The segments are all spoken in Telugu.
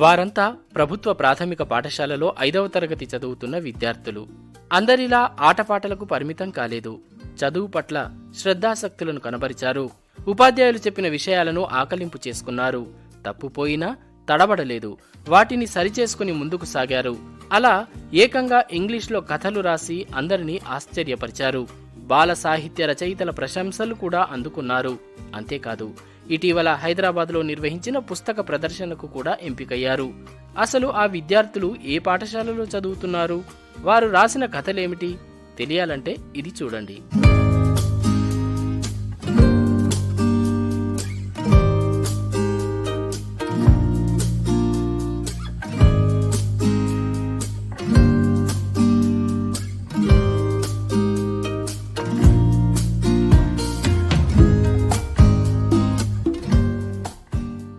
వారంతా ప్రభుత్వ ప్రాథమిక పాఠశాలలో ఐదవ తరగతి చదువుతున్న విద్యార్థులు. అందరిలా ఆటపాటలకు పరిమితం కాలేదు. చదువు పట్ల శ్రద్ధాసక్తులను కనబరిచారు. ఉపాధ్యాయులు చెప్పిన విషయాలను ఆకలింపు చేసుకున్నారు. తప్పుపోయినా తడబడలేదు. వాటిని సరిచేసుకుని ముందుకు సాగారు. అలా ఏకంగా ఇంగ్లీష్లో కథలు రాసి అందరినీ ఆశ్చర్యపరిచారు. బాల సాహిత్య రచయితల ప్రశంసలు కూడా అందుకున్నారు. అంతేకాదు ఇటీవల హైదరాబాద్లో నిర్వహించిన పుస్తక ప్రదర్శనకు కూడా ఎంపికయ్యారు. అసలు ఆ విద్యార్థులు ఏ పాఠశాలలో చదువుతున్నారు? వారు రాసిన కథలేమిటి? తెలియాలంటే ఇది చూడండి.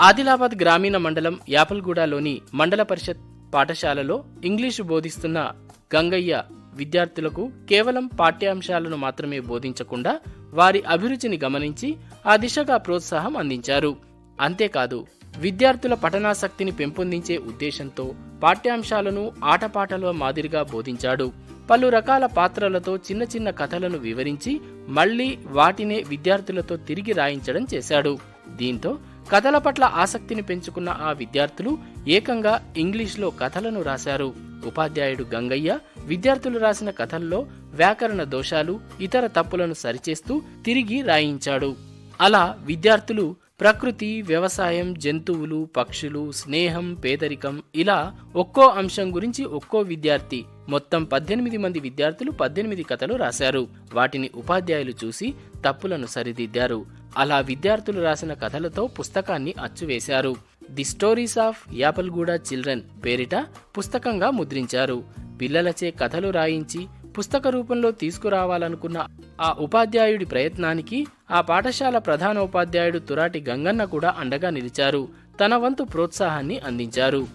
ఆదిలాబాద్ గ్రామీణ మండలం యాపల్గూడలోని మండల పరిషత్ పాఠశాలలో ఇంగ్లీషు బోధిస్తున్న గంగయ్య విద్యార్థులకు కేవలం పాఠ్యాంశాలను మాత్రమే బోధించకుండా వారి అభిరుచిని గమనించి ఆ దిశగా ప్రోత్సాహం అందించారు. అంతేకాదు విద్యార్థుల పఠనాసక్తిని పెంపొందించే ఉద్దేశంతో పాఠ్యాంశాలను ఆటపాటల మాదిరిగా బోధించాడు. పలు రకాల పాత్రలతో చిన్న చిన్న కథలను వివరించి మళ్ళీ వాటినే విద్యార్థులతో తిరిగి రాయించడం చేశాడు. దీంతో కథల పట్ల ఆసక్తిని పెంచుకున్న ఆ విద్యార్థులు ఏకంగా ఇంగ్లీష్లో కథలను రాశారు. ఉపాధ్యాయుడు గంగయ్య విద్యార్థులు రాసిన కథల్లో వ్యాకరణ దోషాలు ఇతర తప్పులను సరిచేస్తూ తిరిగి రాయించాడు. అలా విద్యార్థులు ప్రకృతి వ్యవసాయం జంతువులు పక్షులు స్నేహం పేదరికం ఇలా ఒక్కో అంశం గురించి ఒక్కో విద్యార్థి మొత్తం పద్దెనిమిది మంది విద్యార్థులు పద్దెనిమిది కథలు రాశారు. వాటిని ఉపాధ్యాయులు చూసి తప్పులను సరిదిద్దారు. అలా విద్యార్థులు రాసిన కథలతో పుస్తకాన్ని అచ్చువేశారు. The stories of Yapalguda children పేరిట పుస్తకంగా ముద్రించారు. పిల్లలచే కథలు రాయించి పుస్తక రూపంలో తీసుకురావాలనుకున్న ఆ ఉపాధ్యాయుడి ప్రయత్నానికి ఆ పాఠశాల ప్రధానోపాధ్యాయుడు తురాటి గంగన్న కూడా అండగా నిలిచారు. తన వంతు ప్రోత్సాహాన్ని అందించారు.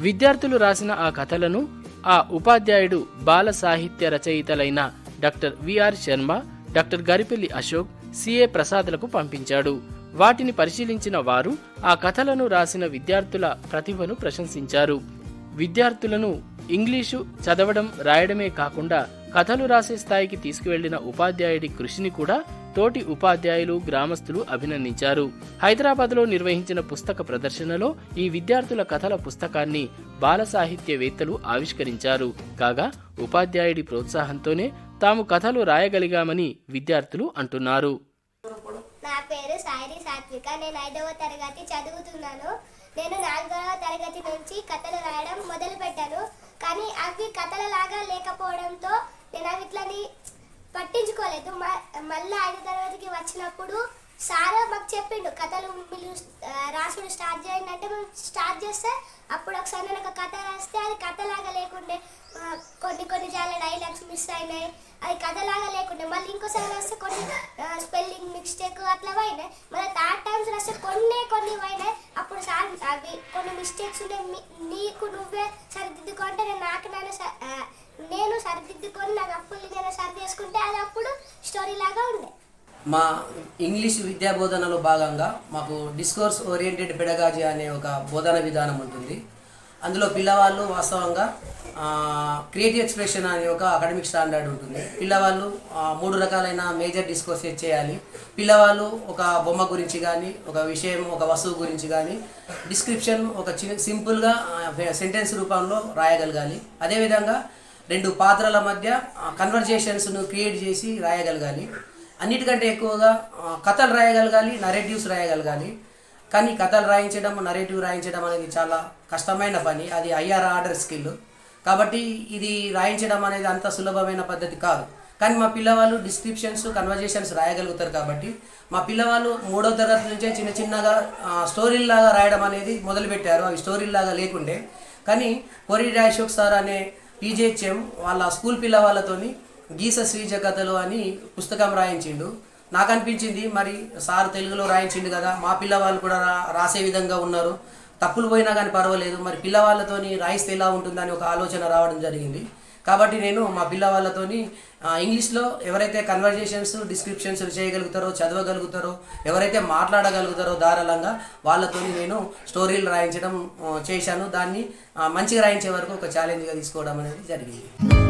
విద్యార్థులు రాసిన ఆ కథలను ఆ ఉపాధ్యాయుడు బాల సాహిత్య రచయితలైన doctor V R Sharma doctor Garipelli Ashok C A ప్రసాద్లకు పంపించాడు. వాటిని పరిశీలించిన వారు ఆ కథలను రాసిన విద్యార్థుల ప్రతిభను ప్రశంసించారు. విద్యార్థులను ఇంగ్లీషు చదవడం రాయడమే కాకుండా కథలు రాసే స్థాయికి తీసుకువెళ్ళిన ఉపాధ్యాయుడి కృషిని కూడా తోటి ఉపాధ్యాయులు గ్రామస్తులు అభినందించారు. హైదరాబాద్లో నిర్వహించిన పుస్తక ప్రదర్శనలో ఈ విద్యార్థుల కథల పుస్తకాన్ని బాల సాహిత్యవేత్తలు ఆవిష్కరించారు. కాగా ఉపాధ్యాయుడి ప్రోత్సాహంతోనే తాము కథలు రాయగలిగామని విద్యార్థులు అంటున్నారు. నా పేరు సాయిరి సాత్విక. నేను ఐదవ తరగతి చదువుతున్నాను. నేను నాలుగవ తరగతి నుంచి కథలు రాయడం మొదలు పెట్టాను కానీ అవి కథలలాగా లేకపోవడంతో నేను అవి ఇట్లని పట్టించుకోలేదు. మ- మళ్ళీ ఐదవ తరగతికి వచ్చినప్పుడు సార్ మాకు చెప్పిండు కథలు మీరు రాసుడు స్టార్ట్ చేయండి అంటే మేము స్టార్ట్ చేస్తే అప్పుడు ఒకసారి నేను ఒక కథ రాస్తే అది కథలాగా లేకుండే కొన్ని కొన్ని చాలా డైలాగ్స్ మిస్ అయినాయి. అది కథలాగా లేకుండా మళ్ళీ ఇంకోసారి రాస్తే కొన్ని స్పెల్లింగ్ మిస్టేక్ అట్లా పోయినాయి. మళ్ళీ థర్డ్ టైమ్స్ రాస్తే కొన్ని కొన్ని పోయినాయి. అప్పుడు సార్ అవి కొన్ని మిస్టేక్స్ ఉన్నాయి నీకు నువ్వే సరిదిద్దుకుంటే నేను నాకు నేను నేను సరిదిద్దుకొని నాకు అప్పులు నేను సరి చేసుకుంటే అది అప్పుడు స్టోరీ లాగా ఉండే. మా ఇంగ్లీష్ విద్యా బోధనలో భాగంగా మాకు డిస్కోర్స్ ఓరియంటెడ్ పెడగాజీ అనే ఒక బోధన విధానం ఉంటుంది. అందులో పిల్లవాళ్ళు వాస్తవంగా క్రియేటివ్ ఎక్స్ప్రెషన్ అనే ఒక అకాడమిక్ స్టాండర్డ్ ఉంటుంది. పిల్లవాళ్ళు మూడు రకాలైన మేజర్ డిస్కోర్స్ చేయాలి. పిల్లవాళ్ళు ఒక బొమ్మ గురించి కానీ ఒక విషయం ఒక వస్తువు గురించి కానీ డిస్క్రిప్షన్ ఒక చిన్న సింపుల్గా సెంటెన్స్ రూపంలో రాయగలగాలి. అదేవిధంగా రెండు పాత్రల మధ్య కన్వర్జేషన్స్ను క్రియేట్ చేసి రాయగలగాలి. అన్నిటికంటే ఎక్కువగా కథలు రాయగలగాలి నరేటివ్స్ రాయగలగాలి. కానీ కథలు రాయించడం నరేటివ్ రాయించడం అనేది చాలా కష్టమైన పని. అది ఐఆర్ ఆర్డర్ స్కిల్. కాబట్టి ఇది రాయించడం అనేది అంత సులభమైన పద్ధతి కాదు. కానీ మా పిల్లవాళ్ళు డిస్క్రిప్షన్స్ కన్వర్జేషన్స్ రాయగలుగుతారు కాబట్టి మా పిల్లవాళ్ళు మూడో తరగతి నుంచే చిన్న చిన్నగా స్టోరీల్లాగా రాయడం అనేది మొదలుపెట్టారు. అవి స్టోరీలాగా లేకుండే. కానీ కొరి అశోక్ సార్ అనే పీజేహెచ్ఎం వాళ్ళ స్కూల్ పిల్లవాళ్ళతోని గీస శ్రీజ కథలు అని పుస్తకం రాయించిండు. నాకు అనిపించింది మరి సార్ తెలుగులో రాయించిండు కదా మా పిల్లవాళ్ళు కూడా రా- రాసే విధంగా ఉన్నారు. తప్పులు పోయినా కానీ పర్వాలేదు మరి పిల్లవాళ్ళతోని రాయిస్తే ఎలా ఉంటుందని ఒక ఆలోచన రావడం జరిగింది. కాబట్టి నేను మా పిల్లవాళ్ళతోని ఇంగ్లీష్లో ఎవరైతే కన్వర్జేషన్స్ డిస్క్రిప్షన్స్ చేయగలుగుతారో చదవగలుగుతారో ఎవరైతే మాట్లాడగలుగుతారో ధారాళంగా వాళ్ళతోని నేను స్టోరీలు రాయించడం చేశాను. దాన్ని మంచిగా రాయించే వరకు ఒక ఛాలెంజ్గా తీసుకోవడం అనేది జరిగింది.